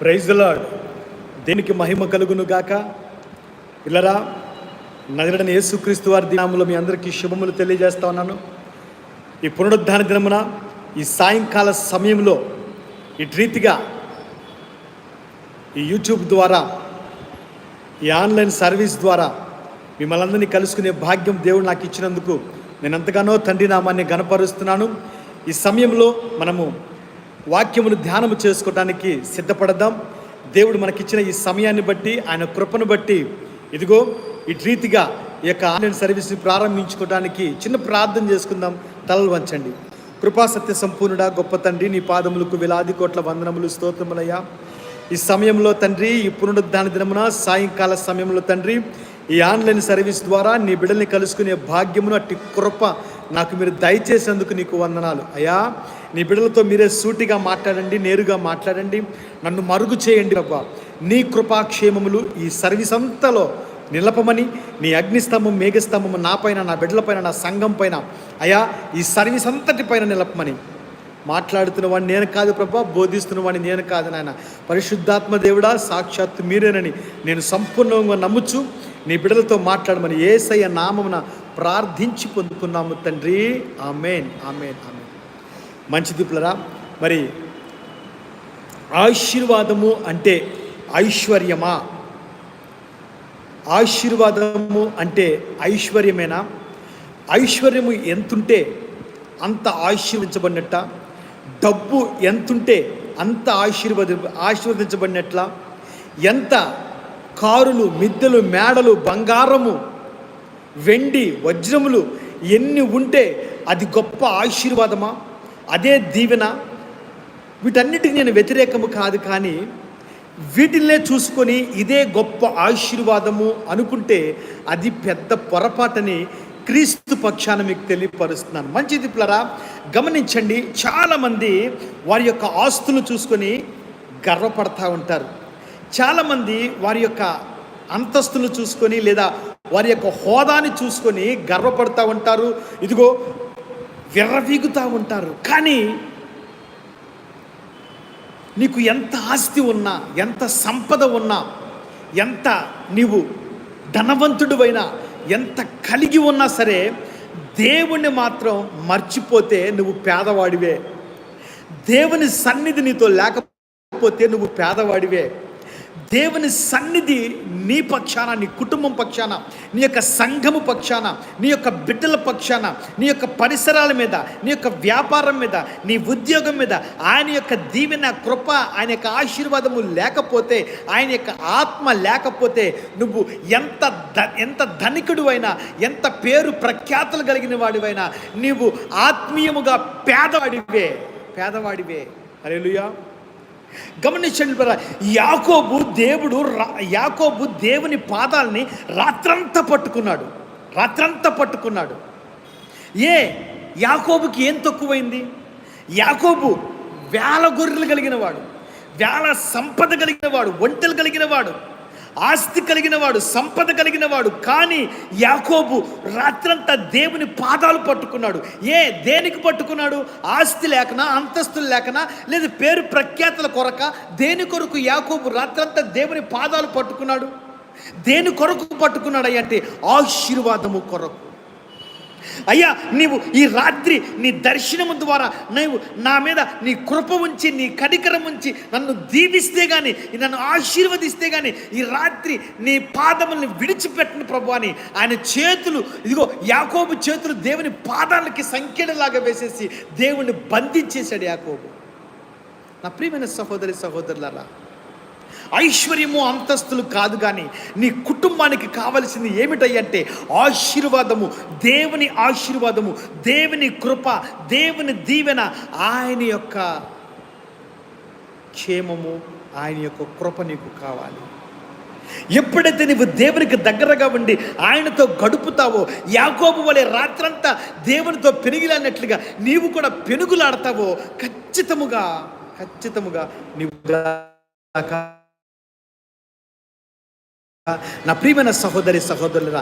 Praise lord దేనికి మహిమ కలుగును గాక? ఇల్లరా నగరడని యేసుక్రీస్తు వారి దినాములో మీ అందరికీ శుభములు తెలియజేస్తా ఉన్నాను. ఈ పునరుద్ధాన దినమున ఈ సాయంకాల సమయంలో ఇటు రీతిగా ఈ యూట్యూబ్ ద్వారా ఈ ఆన్లైన్ సర్వీస్ ద్వారా మిమ్మల్ని అందరినీ కలుసుకునే భాగ్యం దేవుడు నాకు ఇచ్చినందుకు నేను ఎంతగానో తండ్రి నామాన్ని గనపరుస్తున్నాను ఈ సమయంలో మనము వాక్యమును ధ్యానము చేసుకోవడానికి సిద్ధపడదాం. దేవుడు మనకిచ్చిన ఈ సమయాన్ని బట్టి ఆయన కృపను బట్టి ఇదిగో ఇటు రీతిగా ఈ యొక్క ఆన్లైన్ సర్వీస్ని ప్రారంభించుకోవడానికి చిన్న ప్రార్థన చేసుకుందాం. తలలు వంచండి. కృపా సత్య సంపూర్ణుడా గొప్ప తండ్రి నీ పాదములకు వేలాది కోట్ల వందనములు స్తోత్రములయ్యా. ఈ సమయంలో తండ్రి ఈ పునరుద్ధాన దినమున సాయంకాల సమయంలో తండ్రి ఈ ఆన్లైన్ సర్వీస్ ద్వారా నీ బిడ్డల్ని కలుసుకునే భాగ్యమును అట్టి కృప నాకు మీరు దయచేసేందుకు నీకు వందనాలు. అయ్యా నీ బిడ్డలతో మీరే సూటిగా మాట్లాడండి నేరుగా మాట్లాడండి. నన్ను మరుగు చేయండి అబ్బా నీ కృపాక్షేమములు ఈ సర్వీస్ అంతలో నిలపమని నీ అగ్నిస్తంభం మేఘస్తంభం నా పైన నా బిడ్డలపైన నా సంఘం పైన అయా ఈ సర్వీస్ అంతటి పైన నిలపమని. మాట్లాడుతున్న వాడిని నేను కాదు ప్రభా బోధిస్తున్న వాడిని నేను కాదు నాయన. పరిశుద్ధాత్మ దేవుడా సాక్షాత్తు మీరేనని నేను సంపూర్ణంగా నమ్ముచు నీ బిడ్డలతో మాట్లాడమని ఏసయ్య నామమున ప్రార్థించి పొందుకున్నాము తండ్రి. Amen amen amen. మంచిది పిల్లరా మరి ఆశీర్వాదము అంటే ఐశ్వర్యమా? ఆశీర్వాదము అంటే ఐశ్వర్యమేనా? ఐశ్వర్యము ఎంతుంటే అంత ఆశీర్వదించబడినట్ట? డబ్బు ఎంతుంటే అంత ఆశీర్వది ఆశీర్వదించబడినట్ల? ఎంత కారులు మిద్దెలు మేడలు బంగారము వెండి వజ్రములు ఎన్ని ఉంటే అది గొప్ప ఆశీర్వాదమా? అదే దీవెన. వీటన్నిటికి నేను వ్యతిరేకము కాదు కానీ వీటిల్లే చూసుకొని ఇదే గొప్ప ఆశీర్వాదము అనుకుంటే అది పెద్ద పొరపాటని క్రీస్తు పక్షాన మీకు తెలియపరుస్తున్నాను. మంచిది పిల్లరా గమనించండి చాలామంది వారి యొక్క ఆస్తులు చూసుకొని గర్వపడతా ఉంటారు. చాలామంది వారి యొక్క అంతస్తులు చూసుకొని లేదా వారి యొక్క హోదాని చూసుకొని గర్వపడతా ఉంటారు. ఇదిగో విర్రవీగుతూ ఉంటారు. కానీ నీకు ఎంత ఆస్తి ఉన్నా ఎంత సంపద ఉన్నా ఎంత నీవు ధనవంతుడివైనా ఎంత కలిగి ఉన్నా సరే దేవుణ్ణి మాత్రం మర్చిపోతే నువ్వు పేదవాడివే. దేవుని సన్నిధి నీతో లేకపోతే నువ్వు పేదవాడివే. దేవుని సన్నిధి నీ పక్షాన నీ కుటుంబం పక్షాన నీ యొక్క సంఘము పక్షాన నీ యొక్క బిడ్డల పక్షాన నీ యొక్క పరిసరాల మీద నీ యొక్క వ్యాపారం మీద నీ ఉద్యోగం మీద ఆయన యొక్క దీవెన కృప ఆయన యొక్క ఆశీర్వాదము లేకపోతే ఆయన యొక్క ఆత్మ లేకపోతే నువ్వు ఎంత ధ ఎంత ధనికుడు అయినా ఎంత పేరు ప్రఖ్యాతులు కలిగిన వాడివైనా నీవు ఆత్మీయముగా పేదవాడివే పేదవాడివే. అరేలుయా గమనించండి బ్రదర్. యాకోబు దేవుడు రా- యాకోబు దేవుని పాదాలని రాత్రంతా పట్టుకున్నాడు రాత్రంతా పట్టుకున్నాడు ఏ యాకోబుకి ఏం తక్కువైంది యాకోబు వేల గొర్రెలు కలిగిన వాడు వేల సంపద కలిగిన వాడు ఒంటెలు కలిగిన వాడు ఆస్తి కలిగిన వాడు సంపద కలిగిన వాడు కానీ యాకోబు రాత్రంతా దేవుని పాదాలు పట్టుకున్నాడు. ఏ దేనికి పట్టుకున్నాడు? ఆస్తి లేకనా అంతస్తులు లేకనా లేదా పేరు ప్రఖ్యాతుల కొరక? దేని కొరకు యాకోబు రాత్రంతా దేవుని పాదాలు పట్టుకున్నాడు? దేని కొరకు పట్టుకున్నాడు అంటే ఆశీర్వాదము కొరకు. అయ్యా నీవు ఈ రాత్రి నీ దర్శనము ద్వారా నీవు నా మీద నీ కృప ఉంచి నీ కనికరం ఉంచి నన్ను దీవిస్తే కానీ నన్ను ఆశీర్వదిస్తే కానీ ఈ రాత్రి నీ పాదముల్ని విడిచిపెట్టను ప్రభు అని ఆయన చేతులు ఇదిగో యాకోబు చేతులు దేవుని పాదాలకి సంఖ్యలాగా వేసేసి దేవుణ్ణి బంధించేశాడు యాకోబు. నా ప్రియమైన సహోదరి సహోదరులారా ఐశ్వర్యము అంతస్తులు కాదు కానీ నీ కుటుంబానికి కావలసింది ఏమిటంటే ఆశీర్వాదము దేవుని ఆశీర్వాదము దేవుని కృప దేవుని దీవెన ఆయన యొక్క క్షేమము ఆయన యొక్క కృప నీకు కావాలి. ఎప్పుడైతే నువ్వు దేవునికి దగ్గరగా ఉండి ఆయనతో గడుపుతావో యాకోబు వలె రాత్రంతా దేవునితో పెనుగులాడినట్లుగా నీవు కూడా పెనుగులాడతావో ఖచ్చితముగా ఖచ్చితముగా నీవు నా ప్రియమైన సహోదరి సహోదరులరా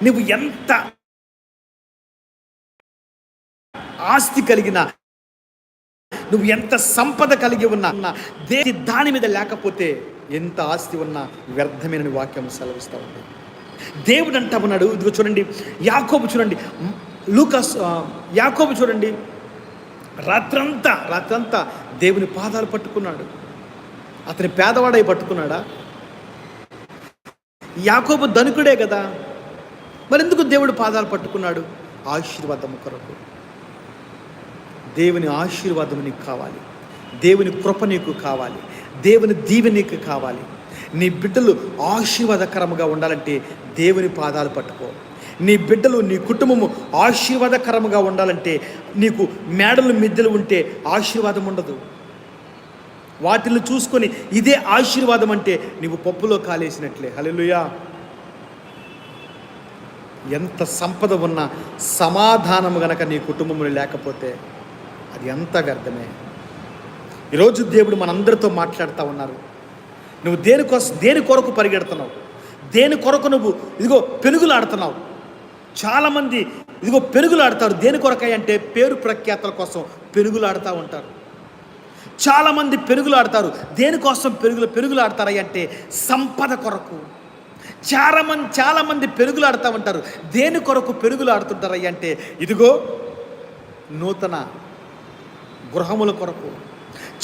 నువ్వు ఎంత ఆస్తి కలిగిన నువ్వు ఎంత సంపద కలిగి ఉన్నా దేని దాని మీద లేకపోతే ఎంత ఆస్తి ఉన్నా వ్యర్థమైన వాక్యం సెలవిస్తూ ఉంది. దేవుడు అంటా ఉన్నాడు ఇదిగో చూడండి యాకోబు చూడండి లూకాస్ యాకోబు చూడండి రాత్రంతా రాత్రంతా దేవుని పాదాలు పట్టుకున్నాడు. అతని పేదవాడై పట్టుకున్నాడా? యాకోబు ధనుకుడే కదా? మరెందుకు దేవుడు పాదాలు పట్టుకున్నాడు? ఆశీర్వాదము కొరకు. దేవుని ఆశీర్వాదం నీకు కావాలి. దేవుని కృప నీకు కావాలి. దేవుని దీవె నీకు కావాలి. నీ బిడ్డలు ఆశీర్వాదకరముగా ఉండాలంటే దేవుని పాదాలు పట్టుకో. నీ బిడ్డలు నీ కుటుంబము ఆశీర్వాదకరముగా ఉండాలంటే నీకు మేడలు మిద్దెలు ఉంటే ఆశీర్వాదం ఉండదు. వాటిని చూసుకొని ఇదే ఆశీర్వాదం అంటే నీవు పప్పులో కాలేసినట్లే. హలెలుయా ఎంత సంపద ఉన్నా సమాధానం గనక నీ కుటుంబంలో లేకపోతే అది ఎంత వ్యర్థమే. ఈరోజు దేవుడు మనందరితో మాట్లాడుతూ ఉన్నారు. నువ్వు దేనికోసం దేని కొరకు పరిగెడుతున్నావు? దేని కొరకు నువ్వు ఇదిగో పెనుగులాడుతున్నావు? చాలామంది ఇదిగో పెనుగులాడతారు. దేని కొరకాయ అంటే పేరు ప్రఖ్యాతల కోసం పెనుగులాడుతూ ఉంటారు. చాలామంది పెరుగులాడతారు దేనికోసం పెరుగులు పెరుగులాడతారయ్య అంటే సంపద కొరకు. చాలామంది చాలామంది పెరుగులాడుతూ ఉంటారు. దేని కొరకు పెరుగులాడుతుంటారయ్య అంటే ఇదిగో నూతన గృహముల కొరకు.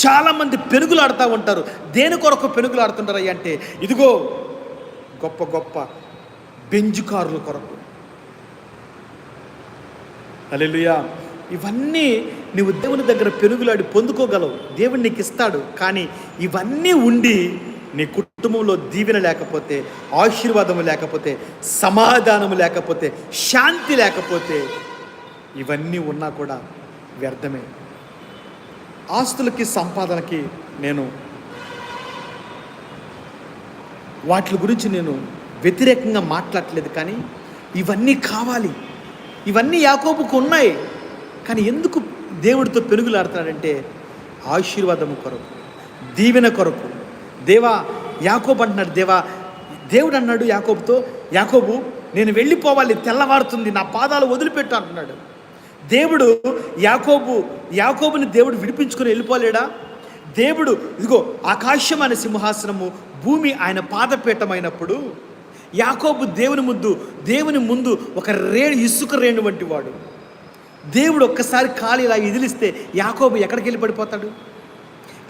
చాలామంది పెరుగులాడుతూ ఉంటారు. దేని కొరకు పెరుగులాడుతుంటారయ్య అంటే ఇదిగో గొప్ప గొప్ప బెంజుకారుల కొరకు. అలెలుయా ఇవన్నీ నువ్వు దేవుని దగ్గర పెరుగులాడి పొందుకోగలవు. దేవుడు నీకు ఇస్తాడు. కానీ ఇవన్నీ ఉండి నీ కుటుంబంలో దీవెన లేకపోతే ఆశీర్వాదము లేకపోతే సమాధానము లేకపోతే శాంతి లేకపోతే ఇవన్నీ ఉన్నా కూడా వ్యర్థమే. ఆస్తులకి సంపాదనకి నేను వాటి గురించి నేను వ్యతిరేకంగా మాట్లాడట్లేదు కానీ ఇవన్నీ కావాలి. ఇవన్నీ యాకోబుకు ఉన్నాయి. కానీ ఎందుకు దేవుడితో పెనుగులాడుతున్నాడంటే ఆశీర్వాదము కొరకు దీవెన కొరకు. దేవా యాకోబు అంటున్నాడు దేవా దేవుడు అన్నాడు యాకోబుతో యాకోబు నేను వెళ్ళిపోవాలి తెల్లవారుతుంది నా పాదాలు వదిలిపెట్టు అంటున్నాడు. దేవుడు యాకోబు యాకోబుని దేవుడు విడిపించుకొని వెళ్ళిపోలేడా? దేవుడు ఇదిగో ఆకాశం అనే సింహాసనము భూమి ఆయన పాదపీఠమైనప్పుడు యాకోబు దేవుని ముందు దేవుని ముందు ఒక రేణు ఇసుక రేణు వంటి వాడు. దేవుడు ఒక్కసారి కాలు ఇలా ఎదిలిస్తే యాకోబు ఎక్కడికి వెళ్ళి పడిపోతాడు?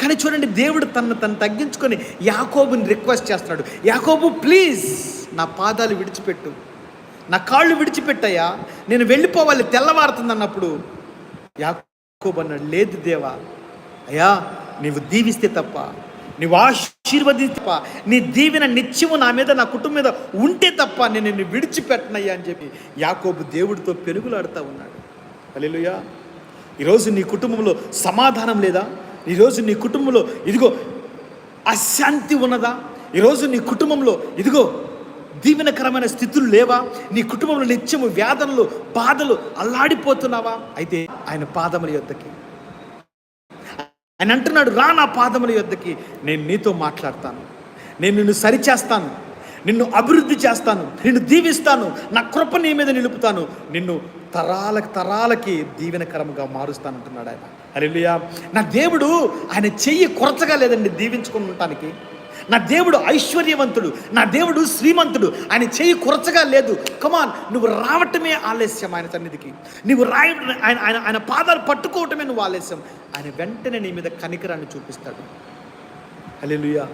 కానీ చూడండి దేవుడు తనను తను తగ్గించుకొని యాకోబుని రిక్వెస్ట్ చేస్తున్నాడు యాకోబు ప్లీజ్ నా పాదాలు విడిచిపెట్టు. నా కాళ్ళు విడిచిపెట్టయ్యా. నేను వెళ్ళిపోవాలి తెల్లవారుతుంది అన్నప్పుడు. యాకోబు అన్నాడు లేదు దేవా. అయ్యా నీవు దీవిస్తే తప్ప నీవు ఆశీర్వదిస్తే తప్ప నీ దీవెన నిత్యము నా మీద నా కుటుంబం మీద ఉంటే తప్ప నేను నిన్ను విడిచిపెట్టనయ్యా అని చెప్పి యాకోబు దేవుడితో పెరుగులాడుతూ ఉన్నాడు. అలెలుయా ఈరోజు నీ కుటుంబంలో సమాధానం లేదా? ఈరోజు నీ కుటుంబంలో ఇదిగో అశాంతి ఉన్నదా? ఈరోజు నీ కుటుంబంలో ఇదిగో దీవెనకరమైన స్థితులు లేవా? నీ కుటుంబంలో నిత్యము వ్యాధనలు బాధలు అల్లాడిపోతున్నావా? అయితే ఆయన పాదముల యొద్దకి. ఆయన అంటున్నాడు రా నా పాదముల యొద్దకి. నేను నీతో మాట్లాడతాను. నేను నిన్ను సరిచేస్తాను. నిన్ను అభివృద్ధి చేస్తాను. నిన్ను దీవిస్తాను. నా కృప నీ మీద నిలుపుతాను. నిన్ను తరాలకి తరాలకి దీవెనకరంగా మారుస్తానంటున్నాడు ఆయన. అరెలియా నా దేవుడు ఆయన చెయ్యి కొరచగా లేదండి దీవించుకుని ఉండటానికి నా దేవుడు ఐశ్వర్యవంతుడు నా దేవుడు శ్రీమంతుడు ఆయన చెయ్యి కొరచగా లేదు. కమాన్ నువ్వు రావటమే ఆలస్యం ఆయన సన్నిధికి. నువ్వు రాయ ఆయన ఆయన ఆయన పాదాలు పట్టుకోవటమే నువ్వు ఆలస్యం. ఆయన వెంటనే నీ మీద కనికరాన్ని చూపిస్తాడు. అలెలుయా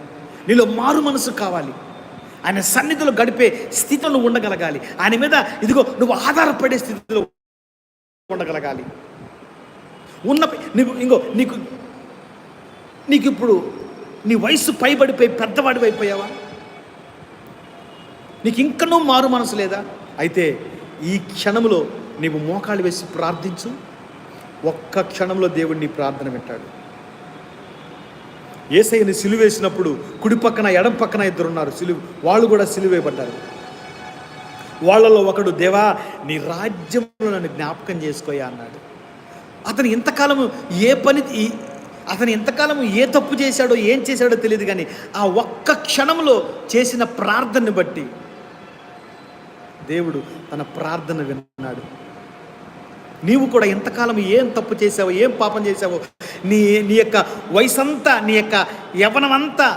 నీలో మారు మనసు కావాలి. ఆయన సన్నిధిలో గడిపే స్థితిలో ఉండగలగాలి. ఆయన మీద ఇదిగో నువ్వు ఆధారపడే స్థితిలో ఉండగలగాలి. ఉన్న నీకు ఇంకో నీకు నీకు ఇప్పుడు నీ వయసు పైబడిపోయి పెద్దవాడి అయిపోయావా? నీకు ఇంకనూ మారు మనసు లేదా? అయితే ఈ క్షణంలో నీవు మోకాళ్ళు వేసి ప్రార్థించు. ఒక్క క్షణంలో దేవుడు నీ ప్రార్థన పెట్టాడు ఏసయ్యని సిలువేసినప్పుడు కుడి పక్కన ఎడం పక్కన ఇద్దరు ఉన్నారు సిలువ వాళ్ళు కూడా సిలువేయబడ్డారు. వాళ్ళలో ఒకడు దేవా నీ రాజ్యంలో నన్ను జ్ఞాపకం చేసుకోయా అన్నాడు. అతను ఇంతకాలము ఏ పని ఈ- అతను ఎంతకాలం ఏ తప్పు చేశాడో ఏం చేశాడో తెలియదు కానీ ఆ ఒక్క క్షణంలో చేసిన ప్రార్థనని బట్టి దేవుడు తన ప్రార్థన విన్నాడు. నీవు కూడా ఎంతకాలం ఏం తప్పు చేసావో ఏం పాపం చేసావో నీ నీ యొక్క వయసంతా నీ యొక్క యవనమంతా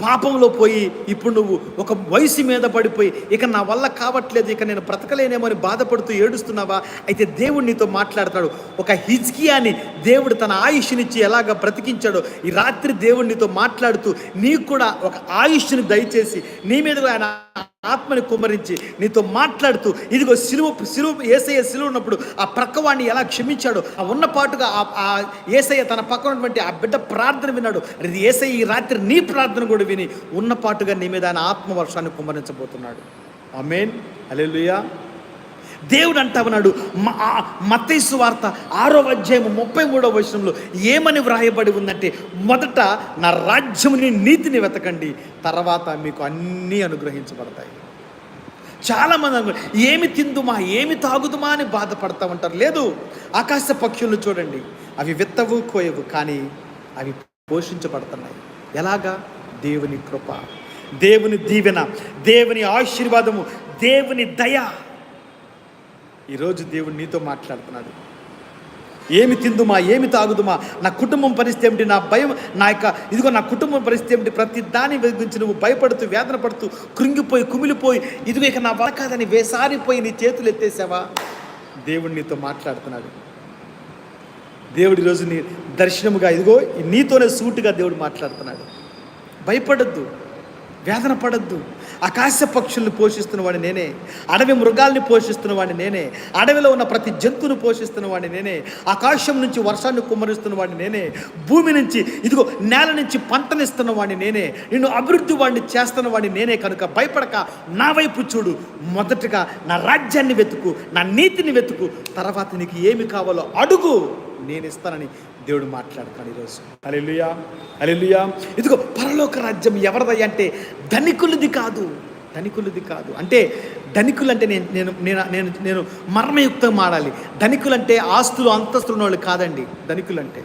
పాపంలో పోయి ఇప్పుడు నువ్వు ఒక వయసు మీద పడిపోయి ఇక నా వల్ల కావట్లేదు ఇక నేను బ్రతకలేనేమో అని బాధపడుతూ ఏడుస్తున్నావా? అయితే దేవుడు నీతో మాట్లాడతాడు ఒక హిజ్కియాని దేవుడు తన ఆయుష్నిచ్చి ఎలాగ బ్రతికించాడో ఈ రాత్రి దేవుడు నీతో మాట్లాడుతూ నీకు కూడా ఒక ఆయుష్ని దయచేసి నీ మీద ఆయన ఆత్మని కుమ్మరించి నీతో మాట్లాడుతూ ఇదిగో సిలువ సిలువ ఏసయ్య సిలువ ఉన్నప్పుడు ఆ ప్రక్కవాడిని ఎలా క్షమించాడో ఆ ఉన్న పాటుగా ఆ- ఏసయ్య తన పక్కన ఉన్నటువంటి ఆ బిడ్డ ప్రార్థన విన్నాడు. ఇది ఏసయ్య ఈ రాత్రి నీ ప్రార్థన కూడా విని ఉన్న పాటుగా నీ మీద ఆయన ఆత్మవర్షాన్ని కుమ్మరించబోతున్నాడు. మెయిన్ అలెలుయా దేవుడు అంటా ఉన్నాడు మత్తైసు వార్త ఆరో అధ్యాయం ముప్పై మూడో వచనంలో ఏమని వ్రాయబడి ఉందంటే మొదట నా రాజ్యముని నీతిని వెతకండి తర్వాత మీకు అన్నీ అనుగ్రహించబడతాయి. చాలామంది ఏమి తిందుమా ఏమి తాగుదుమా అని బాధపడతా ఉంటారు. లేదు ఆకాశ పక్షులను చూడండి. అవి విత్తవు కోయవు కానీ అవి పోషించబడుతున్నాయి. ఎలాగా? దేవుని కృప దేవుని దీవెన దేవుని ఆశీర్వాదము దేవుని దయ. ఈరోజు దేవుడు నీతో మాట్లాడుతున్నాడు. ఏమి తిందుమా ఏమి తాగుదుమా నా కుటుంబం పరిస్థితి ఏమిటి నా భయం నా యొక్క ఇదిగో నా కుటుంబం పరిస్థితి ఏమిటి ప్రతి దాని గురించి నువ్వు భయపడుతూ వేదన పడుతూ కృంగిపోయి కుమిలిపోయి ఇదిగో ఇక నా వల్ల కాదని వేసారిపోయి నీ చేతులు ఎత్తేసావా? దేవుడు నీతో మాట్లాడుతున్నాడు. దేవుడి రోజు నీ దర్శనముగా ఇదిగో నీతోనే సూటుగా దేవుడు మాట్లాడుతున్నాడు. భయపడద్దు వేదన పడద్దు ఆకాశ పక్షుల్ని పోషిస్తున్న వాడిని నేనే అడవి మృగాల్ని పోషిస్తున్న వాడిని నేనే అడవిలో ఉన్న ప్రతి జంతువును పోషిస్తున్న వాడిని నేనే ఆకాశం నుంచి వర్షాన్ని కుమ్మరిస్తున్న వాడిని నేనే భూమి నుంచి ఇదిగో నేల నుంచి పంటనిస్తున్న వాడిని నేనే నిన్ను అభివృద్ధి వాడిని చేస్తున్న వాడిని నేనే కనుక భయపడక నా వైపు చూడు. మొదటగా నా రాజ్యాన్ని వెతుకు నా నీతిని వెతుకు తర్వాత నీకు ఏమి కావాలో అడుగు నేను ఇస్తానని దేవుడు మాట్లాడుతాడు ఈరోజు. అలెలుయా అలెలుయా ఇదిగో పరలోక రాజ్యం ఎవరిదై అంటే ధనికులది కాదు. ధనికులది కాదు. అంటే ధనికులు అంటే నేను నేను నేను నేను నేను మర్మయుక్తం ఆడాలి ధనికులు అంటే ఆస్తులు అంతస్తులు ఉన్నవాళ్ళు కాదండి. ధనికులు అంటే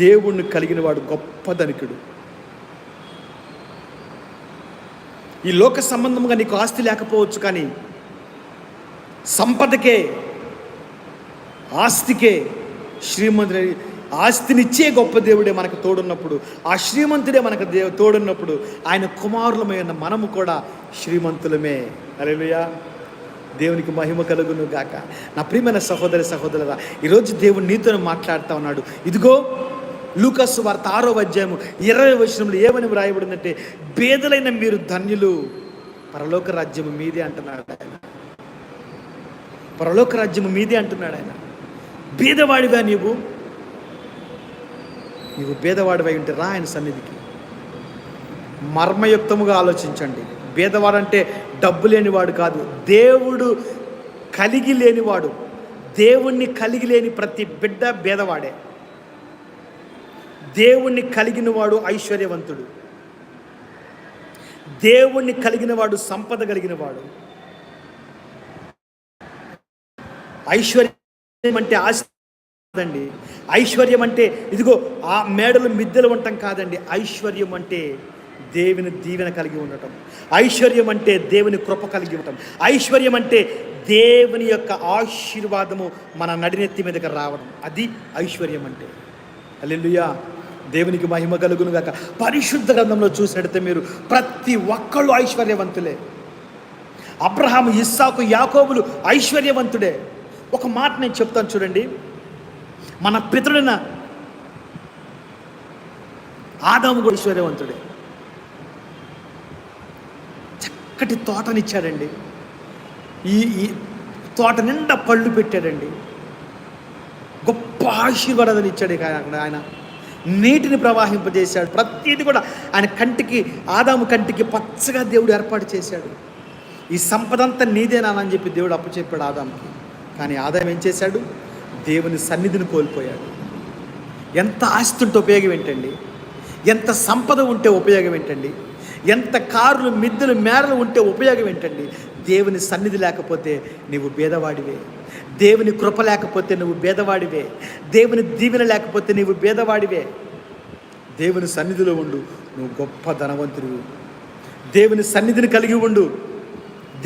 దేవుణ్ణి కలిగిన వాడు గొప్ప ధనికుడు. ఈ లోక సంబంధంగా నీకు ఆస్తి లేకపోవచ్చు కానీ సంపదకే ఆస్తికే శ్రీమంతుడి ఆస్తినిచ్చే గొప్ప దేవుడే మనకు తోడున్నప్పుడు ఆ శ్రీమంతుడే మనకు దేవు తోడున్నప్పుడు ఆయన కుమారులమైన మనము కూడా శ్రీమంతులమే. అలెలుయా దేవునికి మహిమ కలుగును గాక. నా ప్రియమైన సహోదరి సహోదరురా ఈరోజు దేవుడు నీతో మాట్లాడుతూ ఉన్నాడు. ఇదిగో లూకస్ వార్త ఆరో అధ్యాయము ఇరవై వచనంలో ఏమని వ్రాయబడిందంటే పేదలైన మీరు ధన్యులు పరలోక రాజ్యము మీదే అంటున్నాడు ఆయన. పరలోక రాజ్యము మీదే అంటున్నాడు ఆయన. బీదవాడివా నీవు? నీవు బీదవాడివై ఉంటే రా ఆయన సన్నిధికి. మర్మయుక్తముగా ఆలోచించండి. బీదవాడంటే డబ్బు లేనివాడు కాదు. దేవుడు కలిగి లేనివాడు. దేవుణ్ణి కలిగి లేని ప్రతి బిడ్డ బేదవాడే దేవుణ్ణి కలిగినవాడు ఐశ్వర్యవంతుడు. దేవుణ్ణి కలిగినవాడు సంపద కలిగినవాడు. ఐశ్వర్య అంటే ఆశ కాదండి. ఐశ్వర్యం అంటే ఇదిగో ఆ మేడలు మిద్దెలు ఉండటం కాదండి. ఐశ్వర్యం అంటే దేవుని దీవెన కలిగి ఉండటం. ఐశ్వర్యం అంటే దేవుని కృప కలిగి ఉండటం. ఐశ్వర్యం అంటే దేవుని యొక్క ఆశీర్వాదము మన నడినెత్తి మీదకి రావడం. అది ఐశ్వర్యం అంటే. అల్లెలుయా దేవునికి మహిమ కలుగును గాక. పరిశుద్ధ గ్రంథంలో చూసినట్టే మీరు ప్రతి ఒక్కళ్ళు ఐశ్వర్యవంతులే. అబ్రహాం ఇస్సాకు యాకోబులు ఐశ్వర్యవంతుడే. ఒక మాట నేను చెప్తాను చూడండి. మన పితృడిన ఆదాము కూడా ఐశ్వర్యవంతుడే చక్కటి తోటనిచ్చాడండి ఈ ఈ తోట నిండా పళ్ళు పెట్టాడండి. గొప్ప ఆశీర్వాదాన్ని ఇచ్చాడు అక్కడ ఆయన. నీటిని ప్రవాహింపజేశాడు. ప్రతిదీ కూడా ఆయన కంటికి ఆదాము కంటికి పచ్చగా దేవుడు ఏర్పాటు చేశాడు. ఈ సంపదంతా నీదేనానని చెప్పి దేవుడు అప్పు చెప్పాడు ఆదాముకి. కానీ ఆదాయం ఏం చేశాడు? దేవుని సన్నిధిని కోల్పోయాడు. ఎంత ఆస్తి ఉంటే ఉపయోగం ఏంటండి? ఎంత సంపద ఉంటే ఉపయోగం ఏంటండి? ఎంత కార్లు మిద్దెలు మేరలు ఉంటే ఉపయోగం ఏంటండి? దేవుని సన్నిధి లేకపోతే నువ్వు భేదవాడివే. దేవుని కృప లేకపోతే నువ్వు భేదవాడివే. దేవుని దీవెన లేకపోతే నువ్వు భేదవాడివే. దేవుని సన్నిధిలో ఉండు నువ్వు గొప్ప ధనవంతుడివి. దేవుని సన్నిధిని కలిగి ఉండు.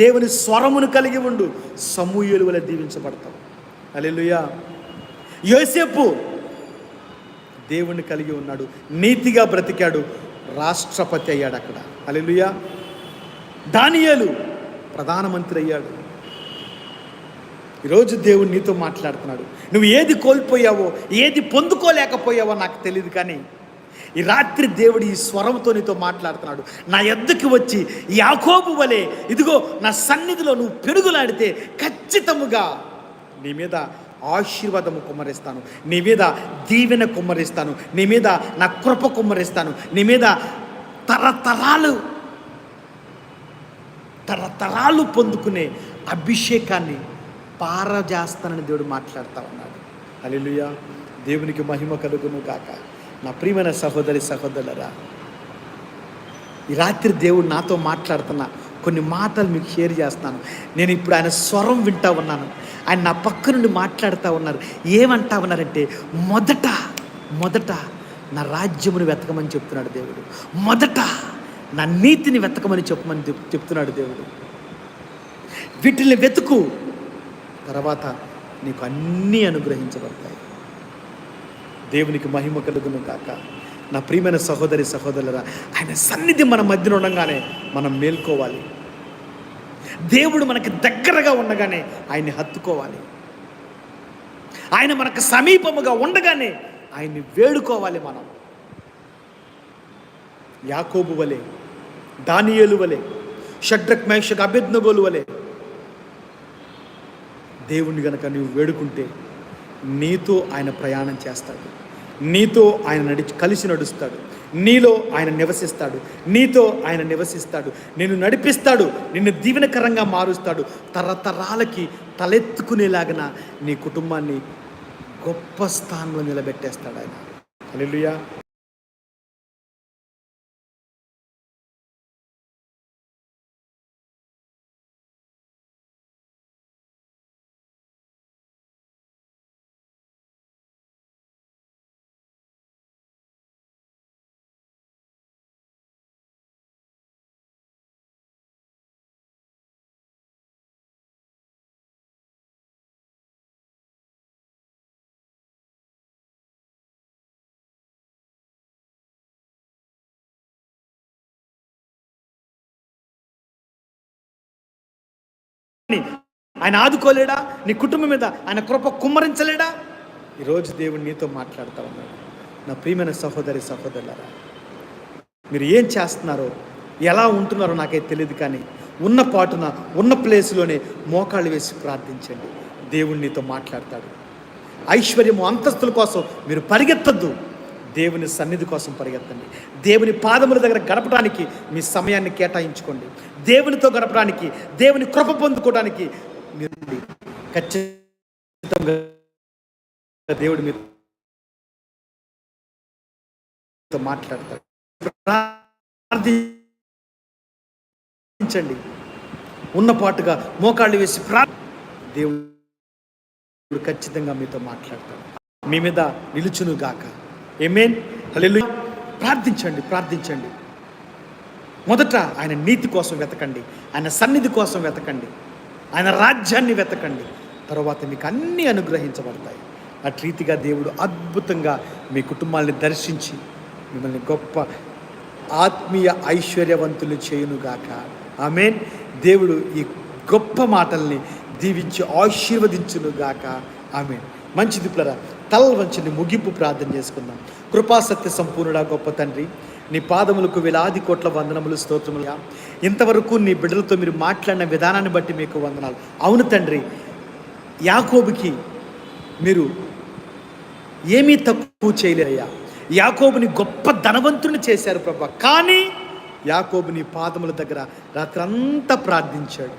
దేవుని స్వరమును కలిగి ఉండు. సమూహలు వల్ల దీవించబడతావు అలెలుయా యోసేపు దేవుణ్ణి కలిగి ఉన్నాడు. నీతిగా బ్రతికాడు. రాష్ట్రపతి అయ్యాడు అక్కడ. అలెలుయా దానియేలు ప్రధానమంత్రి అయ్యాడు. ఈరోజు దేవుడు నీతో మాట్లాడుతున్నాడు. నువ్వు ఏది కోల్పోయావో ఏది పొందుకోలేకపోయావో నాకు తెలియదు కానీ ఈ రాత్రి దేవుడు ఈ స్వరంతో నీతో మాట్లాడుతున్నాడు. నా ఎద్దుకి వచ్చి యాకోబు వలె ఇదిగో నా సన్నిధిలో నువ్వు పెరుగులాడితే ఖచ్చితముగా నీ మీద ఆశీర్వాదము కుమ్మరిస్తాను. నీ మీద దీవెన కుమ్మరిస్తాను. నీ మీద నా కృప కుమ్మరిస్తాను. నీ మీద తరతరాలు తరతరాలు పొందుకునే అభిషేకాన్ని పారజేస్తానని దేవుడు మాట్లాడతా ఉన్నాడు. అలెలుయ దేవునికి మహిమ కలుగును కాక నా ప్రియమైన సహోదరి సహోదరులరా ఈ రాత్రి దేవుడు నాతో మాట్లాడుతున్న కొన్ని మాటలు మీకు షేర్ చేస్తున్నాను. నేను ఇప్పుడు ఆయన స్వరం వింటా ఉన్నాను. ఆయన నా పక్క నుండి మాట్లాడుతూ ఉన్నారు. ఏమంటా ఉన్నారంటే మొదట మొదట నా రాజ్యమును వెతకమని చెప్తున్నాడు దేవుడు. మొదట నా నీతిని వెతకమని చెప్పమని చెప్తున్నాడు దేవుడు. వీటిని వెతుకు. తర్వాత నీకు అన్నీ అనుగ్రహించబడతాయి. దేవునికి మహిమ కలుగును కాక నా ప్రియమైన సహోదరి సహోదరులరా ఆయన సన్నిధి మన మధ్యన ఉండగానే మనం మేల్కోవాలి. దేవుడు మనకి దగ్గరగా ఉండగానే ఆయన్ని హత్తుకోవాలి. ఆయన మనకు సమీపముగా ఉండగానే ఆయన్ని వేడుకోవాలి మనం. యాకోబు వలె దానియేలు వలె షడ్రక్ మేషక్ అభ్యర్థనగోలు వలె దేవుణ్ణి గనక నువ్వు వేడుకుంటే నీతో ఆయన ప్రయాణం చేస్తాడు. నీతో ఆయన నడిచి కలిసి నడుస్తాడు. నీలో ఆయన నివసిస్తాడు. నీతో ఆయన నివసిస్తాడు. నిన్ను నడిపిస్తాడు. నిన్ను దీవెనకరంగా మారుస్తాడు. తరతరాలకి తలెత్తుకునేలాగన నీ కుటుంబాన్ని గొప్ప స్థానంలో నిలబెట్టేస్తాడు ఆయన. హల్లెలూయా. ఆయన ఆదుకోలేడా? నీ కుటుంబం మీద ఆయన కృప కుమ్మరించలేడా? ఈరోజు దేవుడు నీతో మాట్లాడుతూ ఉన్నాడు. నా ప్రియమైన సహోదరి సహోదరులారా మీరు ఏం చేస్తున్నారో ఎలా ఉంటున్నారో నాకైతే తెలియదు కానీ ఉన్న పాటున ఉన్న ప్లేస్లోనే మోకాళ్ళు వేసి ప్రార్థించండి. దేవుడు నీతో మాట్లాడతాడు. ఐశ్వర్యము అంతస్తుల కోసం మీరు పరిగెత్తద్దు. దేవుని సన్నిధి కోసం పరిగెత్తండి. దేవుని పాదముల దగ్గర గడపడానికి మీ సమయాన్ని కేటాయించుకోండి. దేవునితో గడపడానికి దేవుని కృప పొందుకోవడానికి మీరు ఖచ్చితంగా దేవుడు మీతో మాట్లాడతాడు ప్రార్థించండి. మోకాళ్ళు వేసి ప్రా దేవుడు ఖచ్చితంగా మీతో మాట్లాడతాడు. మీ మీద నిలుచును గాక ఏమేన్ హలో ప్రార్థించండి ప్రార్థించండి. మొదట ఆయన నీతి కోసం వెతకండి ఆయన సన్నిధి కోసం వెతకండి ఆయన రాజ్యాన్ని వెతకండి. తర్వాత మీకు అన్నీ అనుగ్రహించబడతాయి. అటు రీతిగా దేవుడు అద్భుతంగా మీ కుటుంబాన్ని దర్శించి మిమ్మల్ని గొప్ప ఆత్మీయ ఐశ్వర్యవంతులు చేయునుగాక. ఆమెన్. దేవుడు ఈ గొప్ప మాటల్ని దీవించి ఆశీర్వదించునుగాక. ఆమెన్. మంచిది ప్లరా తల వంచని ముగింపు ప్రార్థన చేసుకుందాం. కృపాసత్య సంపూర్ణుడా గొప్ప తండ్రి నీ పాదములకు వేలాది కోట్ల వందనములు స్తోత్రములుగా ఇంతవరకు నీ బిడ్డలతో మీరు మాట్లాడిన విధానాన్ని బట్టి మీకు వందనాలు. అవును తండ్రి యాకోబుకి మీరు ఏమీ తక్కువ చేయలేరయ్యా యాకోబుని గొప్ప ధనవంతుని చేశారు ప్రభా. కానీ యాకోబుని పాదముల దగ్గర రాత్రంతా ప్రార్థించాడు.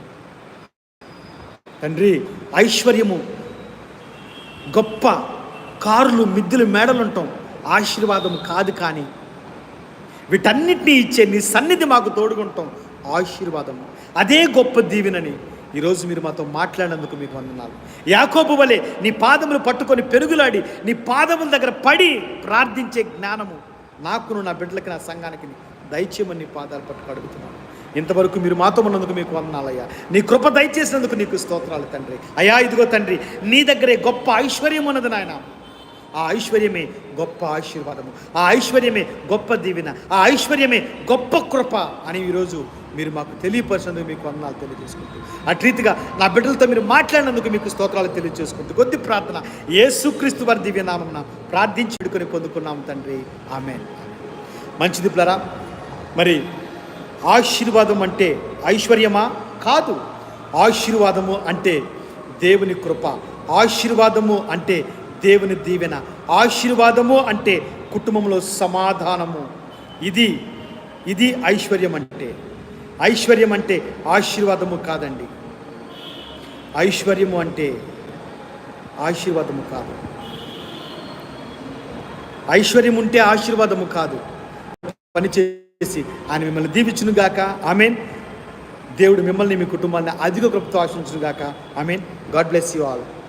తండ్రి ఐశ్వర్యము గొప్ప కారులు మిద్దులు మేడలుంటాం. ఆశీర్వాదం కాదు కానీ వీటన్నిటినీ ఇచ్చే నీ సన్నిధి మాకు తోడుకుంటాం ఆశీర్వాదము అదే గొప్ప దీవెనని ఈరోజు మీరు మాతో మాట్లాడినందుకు మీకు వందనాలు. యాకోబు వలె నీ పాదములు పట్టుకొని పెరుగులాడి నీ పాదముల దగ్గర పడి ప్రార్థించే జ్ఞానము నాకును నా బిడ్డలకి నా సంఘానికి దయచేయమని నీ పాదాలు పట్టుకు అడుగుతున్నాను. ఇంతవరకు మీరు మాతో ఉన్నందుకు మీకు వందనాలయ్యా. నీ కృప దయచేసినందుకు నీకు స్తోత్రాలు తండ్రి. అయ్యా ఇదిగో తండ్రి నీ దగ్గరే గొప్ప ఐశ్వర్యం ఉన్నది నాయన. ఆ ఐశ్వర్యమే గొప్ప ఆశీర్వాదము ఆ ఐశ్వర్యమే గొప్ప దీవెన ఆ ఐశ్వర్యమే గొప్ప కృప అని ఈరోజు మీరు మాకు తెలియపరిచినందుకు మీకు వందనాలు తెలియజేసుకుంటూ అటు రీతిగా నా బిడ్డలతో మీరు మాట్లాడినందుకు మీకు స్తోత్రాలు తెలియజేసుకుంటూ కొద్ది ప్రార్థన. ఏసుక్రీస్తు వారి దివ్యనామం ప్రార్థించి పొందుకున్నాం తండ్రి. ఆమె మంచిది ప్లరా మరి ఆశీర్వాదం అంటే ఐశ్వర్యమా? కాదు. ఆశీర్వాదము అంటే దేవుని కృప. ఆశీర్వాదము అంటే దేవుని దీవెన ఆశీర్వాదము అంటే కుటుంబంలో సమాధానము. ఇది ఇది ఐశ్వర్యం అంటే. ఐశ్వర్యం అంటే ఆశీర్వాదము కాదండి. ఐశ్వర్యము అంటే ఆశీర్వాదము కాదు. ఐశ్వర్యం ఉంటే ఆశీర్వాదము కాదు. పని చేసి ఆయన మిమ్మల్ని దీవించును గాక. ఆమెన్. దేవుడు మిమ్మల్ని మీ కుటుంబాన్ని అధిక కృపతో ఆశించును గాక. మీన్ గాడ్ బ్లెస్ యూ ఆల్.